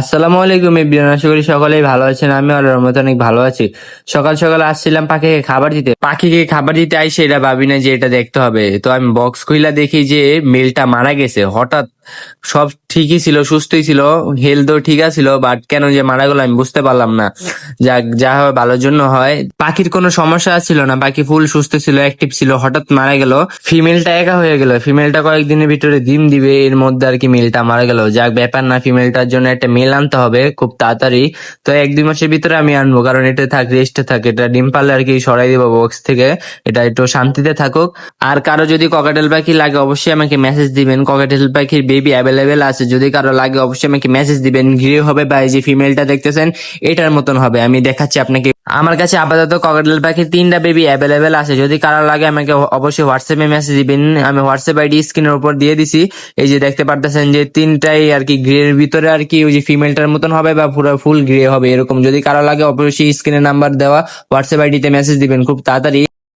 আসসালামু আলাইকুম এভরিওয়ান, আশা করি সকলেই ভালো আছেন, আমি আল্লাহর মতো অনেক ভালো আছি। সকাল সকাল আসছিলাম পাখিকে খাবার দিতে। পাখিকে খাবার দিতে আইসে এটা ভাবি না যে এটা দেখতে হবে। তো আমি বক্স খুইলা দেখি যে মেলটা মারা গেছে, হঠাৎ সব ঠিকই ছিল, সুস্থই ছিল হেলথও ঠিক আছিল বাট কেন যে মারা গেল আমি বুঝতে পারলাম না। যাক, যা হয় ভালোর জন্য হয়। পাখির কোনো সমস্যা ছিল না পাখি ফুল সুস্থ ছিল অ্যাক্টিভ ছিল, হঠাৎ মারা গেল। ফিমেলটা একা হয়ে গেল ফিমেলটা কয়েকদিনের ভিতরে ডিম দিবে, এর মধ্যে আর কি মেলটা মারা গেল। যাক, ব্যাপার না ফিমেলটার জন্য একটা মেল আনতে হবে, খুব তাড়াতাড়ি। তো এক দুই মাসের ভিতরে আমি আনব, কারণ এটা থাক রেস্টে থাকে, এটা ডিম পারলে আর কি সরাই দিব বক্স থেকে, এটা একটু শান্তিতে থাকুক। আর কারও যদি ককাটেল পাখি লাগে, অবশ্যই আমাকে মেসেজ দিবেন ককাটেল পাখির বেবি অ্যাভেলেবেল আছে। যদি কারও লাগে, অবশ্যই আমাকে মেসেজ দিবেন। ঘিরে হবে বা এই যে ফিমেলটা দেখতেছেন, এটার মতন হবে। আমি দেখাচ্ছি আপনাকে। আমার কাছে আপাতত ককাটেল পাখির তিনটা বেবি অ্যাভেলেবেল আছে। যদি কারও লাগে, আমাকে অবশ্যই হোয়াটসঅ্যাপে মেসেজ দিবেন। আমি হোয়াটসঅ্যাপ আইডি স্ক্রিনের উপর দিয়ে দিছি। এই যে দেখতে পারতেছেন যে তিনটাই আর কি গ্রের ভিতরে আর কি ওই যে ফিমেলটার মতন হবে বা পুরো ফুল গ্রে হবে এরকম। যদি কারও লাগে, অবশ্যই স্ক্রিনে নাম্বার দেওয়া। হোয়াটসঅ্যাপ আইডিতে মেসেজ দিবেন। খুব তাড়াতাড়ি